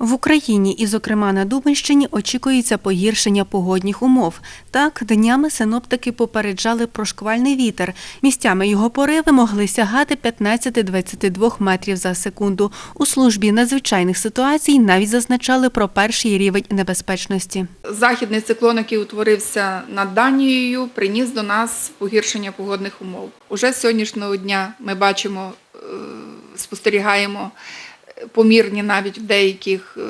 В Україні і, зокрема, на Дубенщині очікується погіршення погодних умов. Так, днями синоптики попереджали про шквальний вітер. Місцями його пориви могли сягати 15-22 метрів за секунду. У службі надзвичайних ситуацій навіть зазначали про перший рівень небезпечності. Західний циклон, який утворився над Данією, приніс до нас погіршення погодних умов. Уже з сьогоднішнього дня ми бачимо, е, спостерігаємо помірні навіть в деяких е,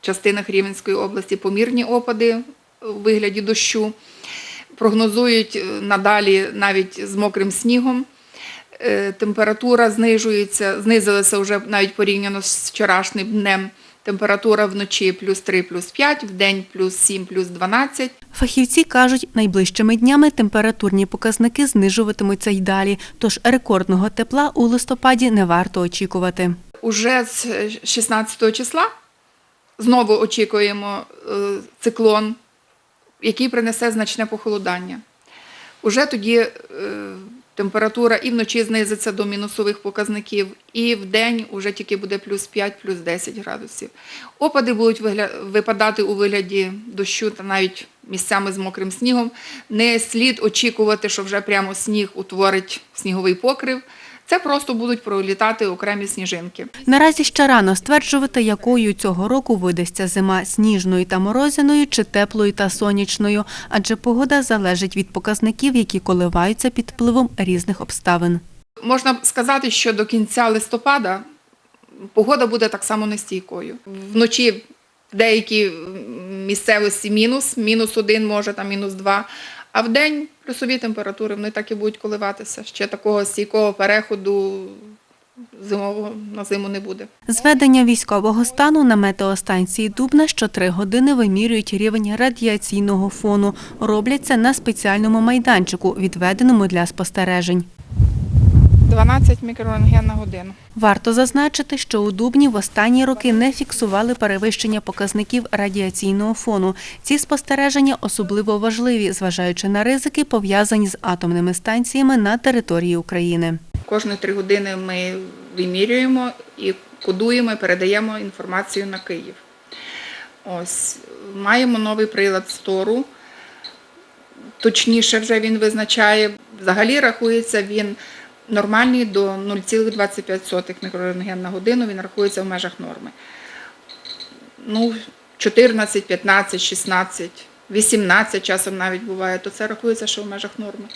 частинах Рівненської області помірні опади у вигляді дощу. Прогнозують е, надалі навіть з мокрим снігом. Е, Температура знижується, знизилася вже навіть порівняно з вчорашнім днем. Температура вночі плюс 3, плюс 5, в день плюс 7, плюс 12. Фахівці кажуть, найближчими днями температурні показники знижуватимуться й далі, тож рекордного тепла у листопаді не варто очікувати. Уже з 16 числа знову очікуємо е, циклон, який принесе значне похолодання. Уже тоді е, температура і вночі знизиться до мінусових показників, і в день вже тільки буде плюс 5, плюс 10 градусів. Опади будуть випадати у вигляді дощу та навіть місцями з мокрим снігом. Не слід очікувати, що вже прямо сніг утворить сніговий покрив. Це просто будуть пролітати окремі сніжинки. Наразі ще рано стверджувати, якою цього року видасться зима сніжною та морозяною чи теплою та сонячною, адже погода залежить від показників, які коливаються під впливом різних обставин. Можна сказати, що до кінця листопада погода буде так само нестійкою. Вночі в деякій місцевості мінус, мінус один, може там мінус два. А в день плюсові температури вони так і будуть коливатися. Ще такого стійкого переходу зимового на зиму не буде. Зведення військового стану на метеостанції Дубна щотри години вимірюють рівень радіаційного фону. Роблять це на спеціальному майданчику, відведеному для спостережень. 12 мікрорентген на годину. Варто зазначити, що у Дубні в останні роки не фіксували перевищення показників радіаційного фону. Ці спостереження особливо важливі, зважаючи на ризики, пов'язані з атомними станціями на території України. Кожні три години ми вимірюємо і кодуємо, і передаємо інформацію на Київ. Ось маємо новий прилад стору. Точніше, вже він визначає. Взагалі рахується він нормальний до 0,25 мікрорентген на годину. Він рахується в межах норми. Ну, 14, 15, 16, 18 часом навіть буває, то це рахується, що в межах норми.